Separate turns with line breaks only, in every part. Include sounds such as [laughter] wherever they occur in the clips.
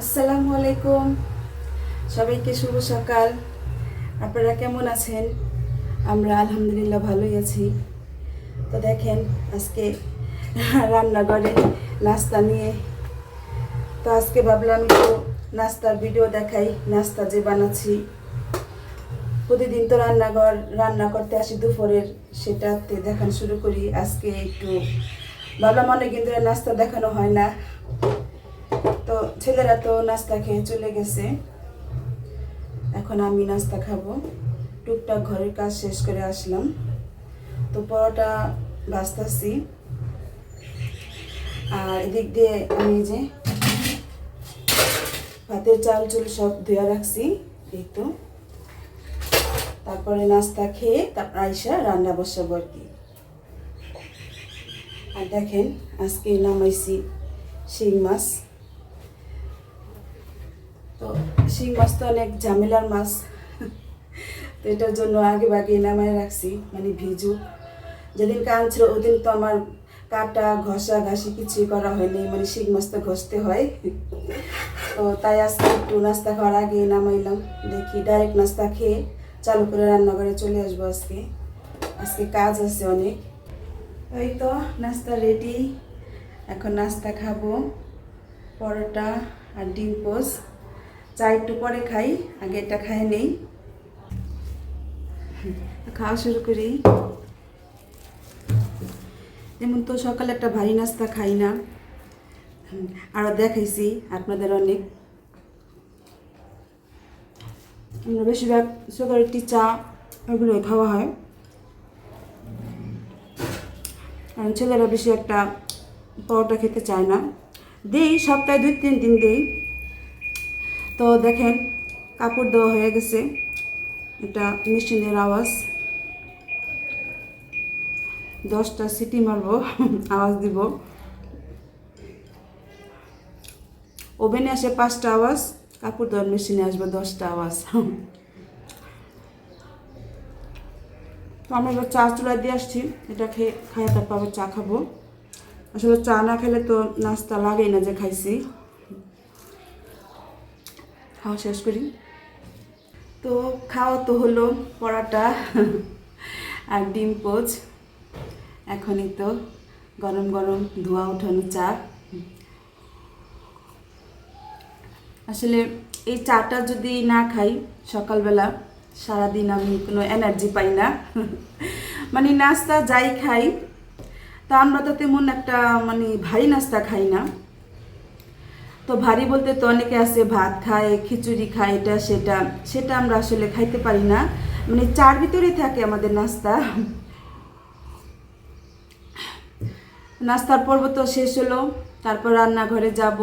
আসসালামু আলাইকুম। সবাইকে শুভ সকাল। আপনারা কেমন আছেন? আমরা আলহামদুলিল্লাহ ভালোই আছি। তো দেখেন, আজকে রান্নাঘরে নাস্তা নিয়ে। তো আজকে ভাবলাম একটু নাস্তার ভিডিও দেখাই, নাস্তা যে বানাচ্ছি। প্রতিদিন তো রান্নাঘর, রান্না করতে আসি দুপুরের, সেটাতে দেখানো শুরু করি। আজকে একটু ভাবলাম অনেকদিন ধরে নাস্তা দেখানো হয় না। তো ছেলেরা তো নাস্তা খেয়ে চলে গেছে। এখন আমি নাস্তা খাব। টুকটাক ঘরের কাজ শেষ করে আসলাম। তো পরোটা ভাজতাছি আর এদিক দিয়ে আমি যে ভাতের চাল চুল সব ধুয়ে রাখছি, এই তো। তারপরে নাস্তা খেয়ে তারপর আইসা রান্না বসাবো আর কি। আর দেখেন, আজকে নামাইছি শিং মাছ। তো শিং মাছ তো অনেক ঝামেলার মাছ। তো এটার জন্য আগে বাগে নামায় রাখছি মানে ভিজু। যেদিন কাঁদছিল ওদিন তো আমার কাটা, ঘষা, ঘাসি কিছুই করা হয়নি মানে শিং মাছ তো ঘষতে হয়। তো তাই আজকে একটু নাস্তা খাওয়ার আগে নামাইলাম, দেখি ডাইরেক্ট নাস্তা খেয়ে চালু করে রান্নাঘরে চলে আসব আজকে। আজকে কাজ আছে অনেক। ওই তো নাস্তা রেডি এখন নাস্তা খাব, পরোটা আর ডিম পোস চা একটু পরে খাই, আগে এটা খাই নেই। খাওয়া শুরু করি। যেমন তো সকালে একটা ভারী নাস্তা খাই না। আরও দেখাইছি আপনাদের অনেক। আমরা বেশিরভাগ সকালের টি চা ওগুলো খাওয়া হয়। কারণ ছেলেরা বেশি একটা পরোটা খেতে চায় না। দিই সপ্তাহে দুই তিন দিন দিই। তো দেখেন, কাপড় দেওয়া হয়ে গেছে। এটা মেশিনের আওয়াজ। দশটা সিটি মারবো, আওয়াজ দিব। ওভেনে আসে পাঁচটা আওয়াজ, কাপড় দেওয়ার মেশিনে আসবে দশটা আওয়াজ। তো আমরা এবার চা চুলা দিয়ে আসছি। এটা খেয়ে খাই তারপর আবার চা খাব। আসলে চা না খেলে তো নাস্তা লাগেই না যে খাইছি। খাওয়া শেষ করি। তো খাওয়া তো হলো, পরাটা আর ডিম পোচ। এখনই তো গরম গরম ধোয়া উঠানো চা। আসলে এই চাটা যদি না খাই সকালবেলা, সারাদিন আমি কোনো এনার্জি পাই না। মানে নাস্তা যাই খাই, তা আমরা তো তেমন একটা মানে ভারী নাস্তা খাই না। তো ভারী বলতে তো অনেকে আছে ভাত খায়, খিচুড়ি খায়, এটা, সেটা। সেটা আমরা আসলে খাইতে পারি না। মানে চার ভিতরেই থাকে আমাদের নাস্তা। নাস্তার পর্ব তো শেষ হলো, তারপর রান্নাঘরে যাব।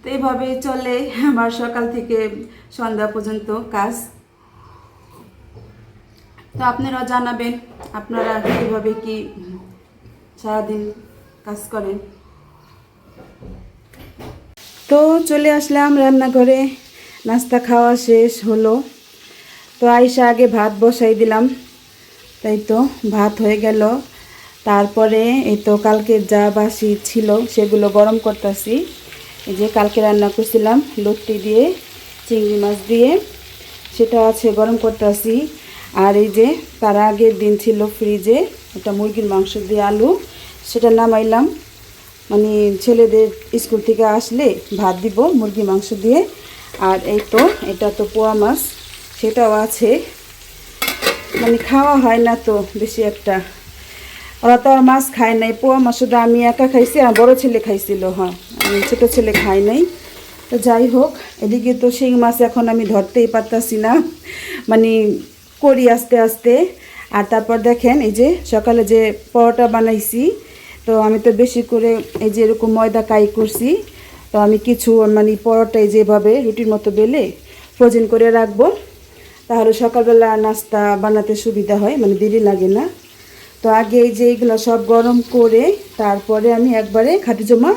তো এইভাবেই চলে আমার সকাল থেকে সন্ধ্যা পর্যন্ত কাজ। তো আপনারা জানাবেন, আপনারা কীভাবে কি সারাদিন কাজ করেন? তো চলে আসলাম রান্নাঘরে। নাস্তা খাওয়া শেষ হলো। তো আইসা আগে ভাত বসাই দিলাম। তাই তো ভাত হয়ে গেল। তারপরে এই তো কালকে যা বাসি ছিল সেগুলো গরম করতেছি। এই যে কালকে রান্না করছিলাম লত্তি দিয়ে, চিংড়ি মাছ দিয়ে, সেটা আছে গরম করতেছি। আর এই যে তার আগের দিন ছিল ফ্রিজে একটা মুরগির মাংস দিয়ে আলু, সেটা নামাইলাম। মানে ছেলেদের স্কুল থেকে আসলে ভাত দিব, মুরগি, মাংস দিয়ে। আর এই তো, এটা তো পোয়া মাছ, সেটাও আছে। মানে খাওয়া হয় না তো বেশি একটা। ওরা তো আর মাছ খায় নাই, পোয়া মাছ শুধু আমি একা খাইছি আর বড় ছেলে খাইছিল হ্যাঁ। আমি ছোটো ছেলে খাই নাই। তো যাই হোক, এদিকে তো শিং মাছ এখন আমি ধরতেই পারতাছি না। মানে করি আস্তে আস্তে। আর তারপর দেখেন এই যে সকালে যে পরোটা বানাইছি তো আমি তো বেশি করে এই যে এরকম ময়দা কাই করছি, তো আমি কিছু মানে পরোটায় যেভাবে রুটির মতো বেলে ফ্রোজেন করে রাখব। তাহলে সকালবেলা নাস্তা বানাতে সুবিধা হয় মানে দেরি লাগে না। তো আগে এই যে এইগুলো সব গরম করে তারপরে আমি একবারে খাটি জমা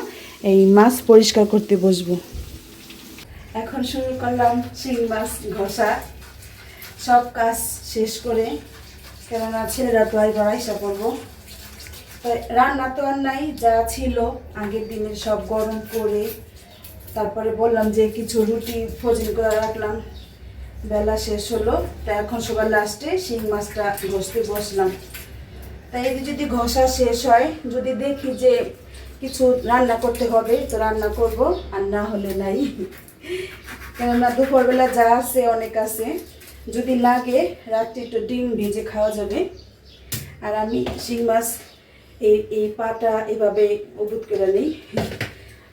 এই মাছ পরিষ্কার করতে বসবো। এখন শুরু করলাম শিং মাছ ঘষা। সব কাজ শেষ করে। কেননা ছেলেরা তো আর আইসা করব রান্না তো আর নাই, যা ছিল, আগের দিনের সব গরম করে, তারপরে বললাম যে কিছু রুটি ফজিল করে রাখলাম। বেলা শেষ হলো, তা এখন সবার লাস্টে শিং মাছটা ঘষতে বসলাম। তাই এই যদি ঘষা শেষ হয়, যদি দেখি যে কিছু রান্না করতে হবে, তো রান্না করব, আর না হলে নাই। কেননা দুপুরবেলা যা আছে, অনেক আছে। যদি লাগে, রাত্রে একটু ডিম ভেজে খাওয়া যাবে। আর আমি শিং মাছ এই এই পাটা এভাবে অবুত করে নিই।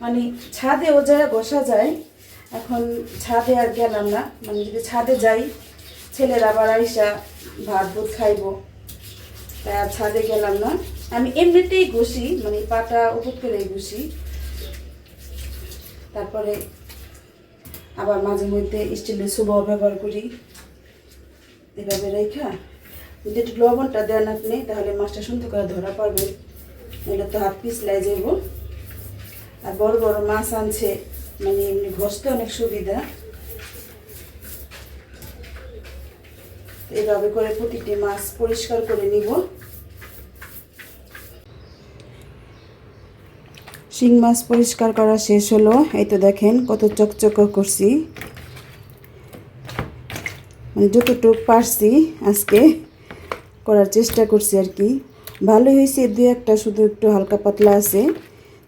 মানে ছাদে ও যায়, বসা যায়। এখন ছাদে আর গেলাম না। মানে যদি ছাদে যাই, ছেলেরা আবার আইসা ভাত ভুত খাইবো। তাই আর ছাদে গেলাম না। আমি এমনিতেই ঘষি মানে পাটা উপর করেই ঘষি। তারপরে আবার মাঝে মধ্যে স্টিলের সুবাও ব্যবহার করি। এভাবে রেখা যদি একটু লবণটা দেন আপনি, তাহলে মাছটা সুন্দর করে ধরা পারবে এটা তো হাত পিছলাই যাব। আর বড় বড় মাছ আনছে মানে এমনি ঘষতে অনেক সুবিধা। এভাবে করে প্রতিটি মাছ পরিষ্কার করে নিব। শিং মাছ পরিষ্কার করা শেষ হলো। এই তো দেখেন কত চকচক করছি। মানে যতটুকু পারছি আজকে। করার চেষ্টা করছি আর কি। ভালোই হয়েছে, দু একটা শুধু একটু হালকা পাতলা আছে।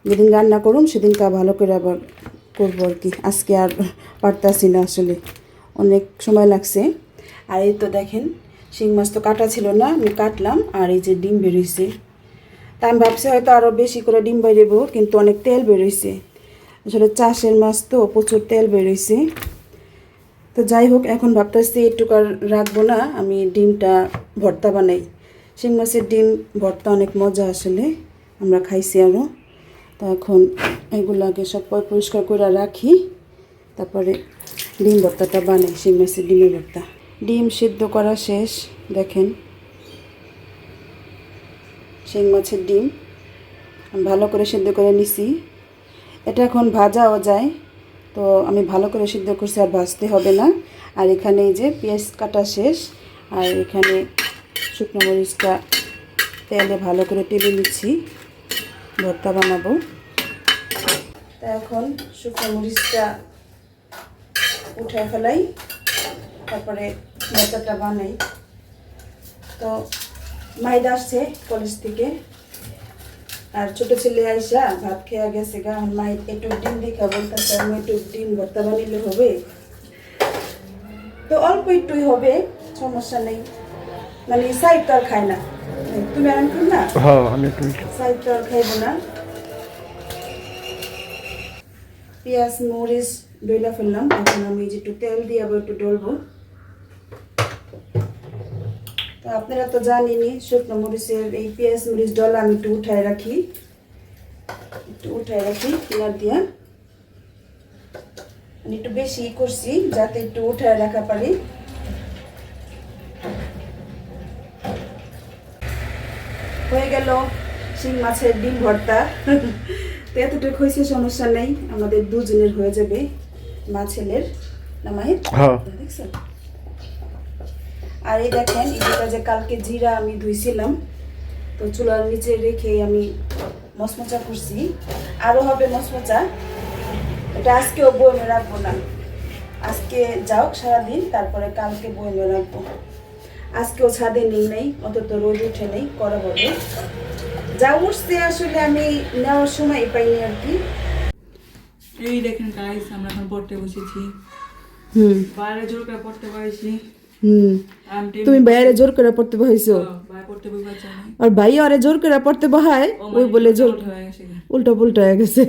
যেদিন রান্না করুম সেদিনটা ভালো করে আবার করব আর কি। আজকে আর পারতাছি না আসলে। অনেক সময় লাগছে। আর এই তো দেখেন, শিং মাছ তো কাটা ছিল না, আমি কাটলাম, আর এই যে ডিম বেরোইছে তা আমি ভাবছি হয়তো আরও বেশি করে ডিম বেরোবো কিন্তু অনেক তেল বেরোইছে আসলে চাষের মাছ তো প্রচুর তেল বেরোইছে তো যাই হোক, এখন ভাবতেছি একটু আর রাখব না। আমি ডিমটা ভর্তা বানাই। শিং মাছের ডিম, ভর্তা অনেক মজা আসলে। আমরা খাইছি আরও তো এখন এগুলাকে সব পয় পরিষ্কার করে রাখি। তারপরে ডিম ভর্তাটা বানাই, শিং মাছের ডিমের ভর্তা। ডিম সিদ্ধ করা শেষ, দেখেন। শিং মাছের ডিম। ভালো করে সিদ্ধ করে নিছি। এটা এখন ভাজাও যায়। তো আমি ভালো করে সিদ্ধ করছি আর ভাজতে হবে না। আর এখানে এই যে পেঁয়াজ কাটা শেষ, আর এখানে শুকনো মরিচটা তেলে ভালো করে টেলে নিচ্ছি। ভর্তা বানাবো। তা এখন শুকনো মরিচটা উঠে ফেলাই, তারপরে ভর্তাটা বানাই। তো মাইদা আসছে কলেজ থেকে। আর ছোট ছেলে আইসা ভাত খেয়ে গেছে গা আমার মাই একটু ডিম দেখা বলতেছে আমি একটু ডিম ভর্তা বানিলে হবে। তো অল্প একটুই হবে সমস্যা নেই। মানে সাইড তো আর খায় না। তুমি আর আমি না?
হ্যাঁ
সাইড তো আর খাইব না। পেঁয়াজ মরিচ ডইলা ফেললাম। এখন আমি যে একটু তেল দিয়ে আবার একটু ডলবো। আপনারা তো জানেনই শুকনো মরিচের এই পেঁয়াজ মরিচ ডলা আমি একটু উঠায় রাখি। একটু উঠায় রাখি কিনার দিয়া। আমি একটু বেশি করছি যাতে একটু উঠায় রাখা পারি। হয়ে গেল শিং মাছের ডিম ভর্তা। তো এতটুকু হয়েছে সমস্যা নেই। আমাদের দুজনের হয়ে যাবে। মা ছেলের না মাহির
হ্যাঁ।
দেখছেন? আর এই দেখেন এটা যে কালকে জিরা আমি ধুইছিলাম তো চুলার নিচে রেখে আমি মশমচা করছি। আরও হবে মশমচা এটা আজকেও বয়মে রাখব না। আজকে যাওক সারাদিন তারপরে কালকে বয়মে রাখব। আজকেও ছাদে নেই নেই অন্তত রোদ উঠে নেই করা হবে। যা উঠছে আসলে আমি নেওয়ার সময় পাইনি আর কি।
এই দেখেন গাইস আমরা এখন পড়তে বসেছি।
হুম।
বাইরে জোর করে পড়তে পারছি
হুম। তুমি বাইরে জোর করে পড়তে
আমি
আর ভাই আরে জোর করে পড়তে বহায় ওই
মানে
বলে জোর
উল্টো
পুল্টো হয়ে গেছে।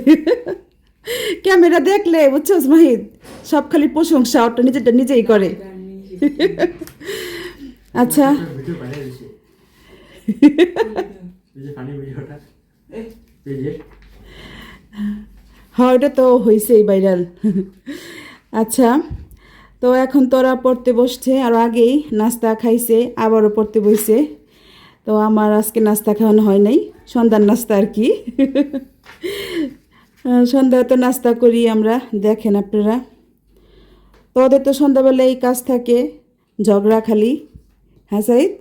[laughs] ক্যামেরা দেখলে বুঝছোস মাহিদ সব খালি প্রশংসা ওটা নিজেরটা নিজেই করে। [laughs] আচ্ছা। [laughs] হ্যাঁ ওটা তো হয়েছেই ভাইরাল আচ্ছা। তো এখন তোরা পড়তে বসছে আর আগেই নাস্তা খাইছে আবারও পড়তে বসছে তো আমার আজকে নাস্তা খাওয়ানো হয় নাই সন্ধ্যার নাস্তা আর কি। আহ, সন্ধ্যায় তো নাস্তা করি আমরা দেখেন আপনারা। তো ওদের তো সন্ধ্যাবেলা এই কাজ থাকে ঝগড়া খালি। হ্যাঁ সাইদ?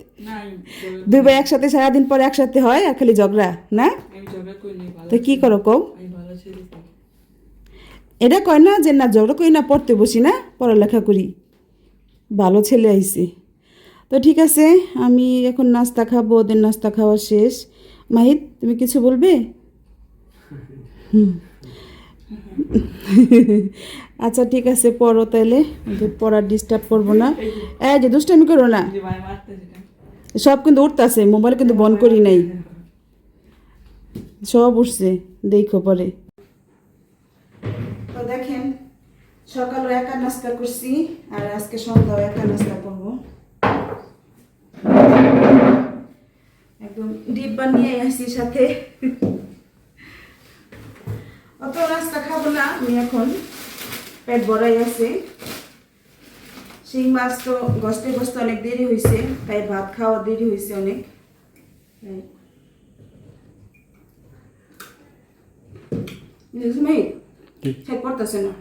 দুই ভাই একসাথে সারাদিন পর একসাথে হয় আর খালি ঝগড়া না? তো কি করো
ছেলে
এটা কয় না যে না ঝগড়া করি না, পড়তে বসি না, পড়ালেখা করি। ভালো ছেলে আইছে। তো ঠিক আছে, আমি এখন নাস্তা খাব, ওদের নাস্তা খাওয়া শেষ। মাহিত, তুমি কিছু বলবে? হুম। আচ্ছা ঠিক আছে, পড়ো তাহলে পড়ার ডিস্টার্ব করব না। এই যে, দুষ্টামি করো না। সব কিন্তু উঠতেছে, মোবাইল কিন্তু বন্ধ করি নাই। সব উঠছে, দেখো পরে তো দেখেন সকালে একা নাস্তা করছি আর আজকে সন্ধ্যাও একা নাস্তা করব। একদম ডিব্বা নিয়ে আসছি সাথে। অত নাস্তা খাব না আমি এখন পেট ভরাই আছে। শিং মাছ তো গসতে গসতে অনেক দেরি হয়েছে তাই ভাত খাওয়া দেরি হয়েছে অনেক। মাহি? পড়তেছে না?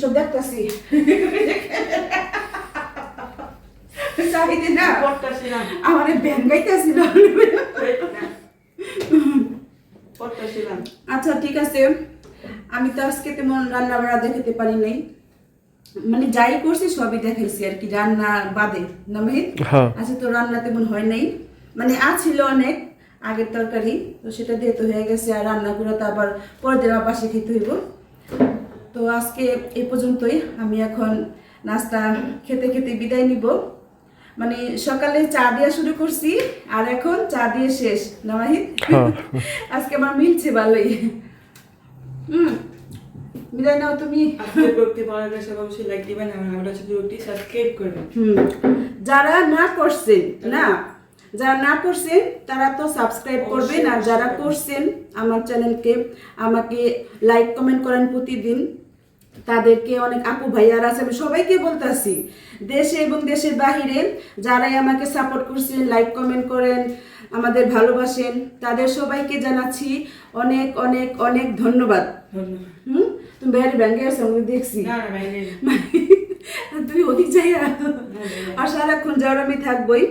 সব দেখতেছি চাহিদে না। আমার ব্যাং গাইতেছিল আচ্ছা ঠিক আছে। আমি তো আজকে তেমন রান্না বাড়া দেখাতে পারি নাই। মানে যাই করছি সবই দেখাইছি আর কি রান্না বাদে না মেহিত
হ্যাঁ।
আচ্ছা তো রান্না তেমন হয় নাই। মানে আছিল অনেক আগের তরকারি তো সেটা দিয়ে তো হয়ে গেছে আর রান্না করে তো আবার পরের দিন আবার পাশে খেতে হইব। তো আজকে এ পর্যন্তই। আমি এখন নাস্তা খেতে খেতে বিদায় নিব। মানে সকালে চা দিয়ে শুরু করছি আর এখন চা দিয়ে শেষ। না মাহিত?
হ্যাঁ। [laughs]
আজকে আমার মিলছে ভালোই। হুম। বিদায় নাও তুমি।
লাইক দিবেন ব্লগটি সাবস্ক্রাইব করবেন।
হুম। যারা না করছেন না যারা না করছেন তারা তো সাবস্ক্রাইব করবেন আর যারা করছেন আমার চ্যানেলকে আমাকে লাইক কমেন্ট করেন প্রতিদিন। তাদেরকে অনেক আপু ভাইয়ারা আছে আমি সবাইকে বলতেছি দেশে এবং দেশের বাহিরে যারাই আমাকে সাপোর্ট করছেন লাইক কমেন্ট করেন আমাদের ভালোবাসেন তাদের সবাইকে জানাচ্ছি অনেক অনেক অনেক ধন্যবাদ। হুম? তুমি বাইরে ব্যাংকে আসো আমি দেখছি।
না না ভাই নেই। [laughs]
তুমি ওদিক যাই [laughs] আর সারাক্ষণ যাওয়ার আমি থাকবোই।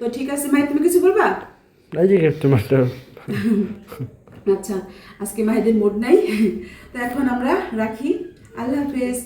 তো ঠিক আছে মাই তুমি কিছু বলবা? [laughs] আচ্ছা আজকে মাহিদের মুড নাই। তো এখন আমরা রাখি। আল্লাহ হাফেজ।